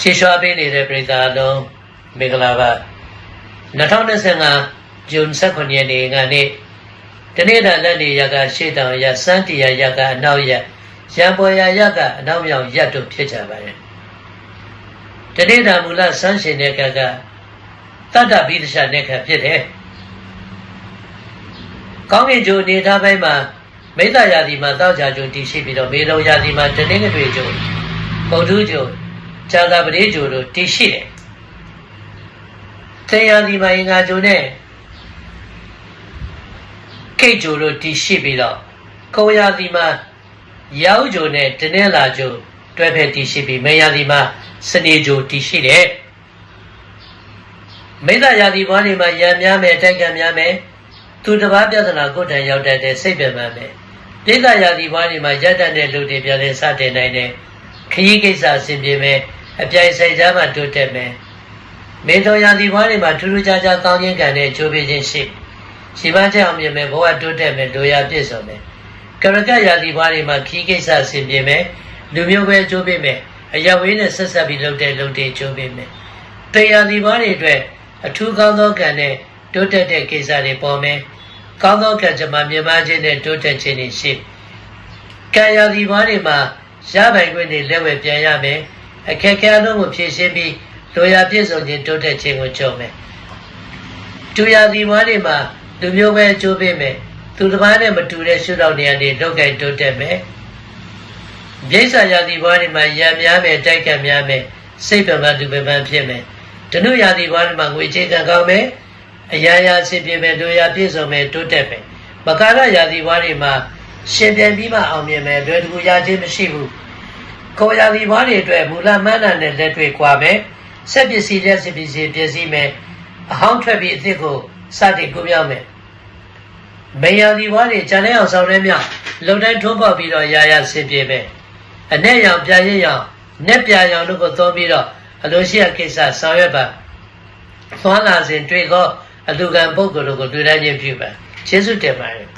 ချီရွှာပေးနေတဲ့ပြည်သားလုံးမင်္ဂလာပါ2025ဇွန်18ရက်နေ့ကနေ့တနေ့တာလက်နေရကရှေ့တောင်ရစန်းတရရကအနောက်ရရံပေါ်ရရကအနောက်မြောက်ရက်တို့ဖြစ်ကြပါတယ်တနေ့တာမူလစန်းရှင်တဲ့ကကတတ္တပိဒရှနဲ့ခဖြစ်တယ်ကောင်းကင်ဂျိုအနေထားပိုင်းမှာမိတ္တရာသီမှာတောက်ကြဂျိုတည်ရှိပြီးတော့မေလုံရာသီမှာတနင်္ဂနွေဂျိုပုထုဂျို ဇာတာပတိဂျိုတို့တည်ရှိတယ်သေရာသီမှာအင်္ဂါဂျိုနဲ့ကိတ်ဂျိုတို့တည်ရှိပြီးတော့ကောရာသီမှာရောက်ဂျိုနဲ့တနင်္လာဂျိုတွဲဖက်တည်ရှိပြီးမေရာသီမှာစနေဂျိုတည်ရှိတယ်မိတ္တရာသီဘွားတွေမှာရံများမယ်တိုက်ကံများမယ်သူတစ်ပါးပြဿနာကိုယ်တိုင်ရောက်တတ်တဲ့စိတ်ပြမှန်းမယ်ပိဋကရာသီဘွားတွေမှာရက်တတ်တဲ့လူတွေပြန်လဲစတင်နိုင်တယ်ခရီးကိစ္စအဆင်ပြေမယ် အပြိုင်ဆိုင်ကြားမှာတိုးတက်မယ်မေတော်ရာသီဘွားတွေမှာထူးထူးခြားခြားကောင်းခြင်းကံနဲ့ကြိုးပေးခြင်းရှိရှိမှချက်အောင်မြင်မယ်ဘဝတိုးတက်မယ်လိုရာပြည့်စုံမယ်ကရကရာသီဘွားတွေမှာခရီးကိစ္စအဆင်ပြေမယ်လူမျိုးပဲကြိုးပေးမယ်အရဝေးနဲ့ဆက်ဆက်ပြီးလုပ်တဲ့လုပ်တဲ့ကြိုးပေးမယ်တေရာသီဘွားတွေအတွက်အထူးကောင်းသောကံနဲ့တိုးတက်တဲ့ကိစ္စတွေပေါ်မယ်ကောင်းသောကံကြမ္မာမြင်မခြင်းနဲ့တိုးတက်ခြင်းတွေရှိကံရာသီဘွားတွေမှာရပိုင်ခွင့်တွေလက်ဝဲပြန်ရမယ် အခက်အခဲအလုံးကိုဖြည့်ရှင်းပြီးလိုရာပြည့်စုံခြင်းတိုးတက်ခြင်းကိုကြုံမယ်တူရာသီဘွားတွေမှာလူမျိုးပဲအကျိုးပေးမယ်သူတစ်ပါးနဲ့မတူတဲ့ရှုထောင့်နေရာတွေလောက်ကင်တိုးတက်မယ်မြိတ်ဆာရာသီဘွားတွေမှာရံများမယ်တိုက်ကံများမယ်စိတ်ပံပန်းသူပံပန်းဖြစ်မယ်ဓနုရာသီဘွားတွေမှာငွေချေကံကောင်းမယ်အရာရာအဆင်ပြေမယ်တို့ရာပြည့်စုံမယ်တိုးတက်မယ်မကာရရာသီဘွားတွေမှာရှင်ပြန်ပြီးမှအောင်မြင်မယ်လွယ်တကူရခြင်းမရှိဘူး ကိုယ်ရာသီဘွားတွေအတွက်မူလမှန်းတာနဲ့လက်တွေ့ကွာမယ်ဆက်ပစ္စည်းလက်စပစ္စည်းပြည့်စည်မယ်အဟောင်းထွက်ပြီးအသစ်ကိုစတင်ကိုပြောင်းမယ်မေယာဒီဘွားတွေဂျန်တဲ့အောင်ဆောင်တဲ့မြောက်လုံတိုင်းထိုးပေါက်ပြီးတော့ရာရာဆင်ပြေမယ်အနဲ့ရောင်ပြရင်းရောင်နက်ပြရောင်တို့ကိုသုံးပြီးတော့အလိုရှိရကိစ္စဆောင်ရွက်ပါသွားလာစဉ်တွေ့သောအလူကံပုဂ္ဂိုလ်တို့ကိုတွေ့တိုင်းချင်းပြုပါကျေးဇူးတင်ပါတယ်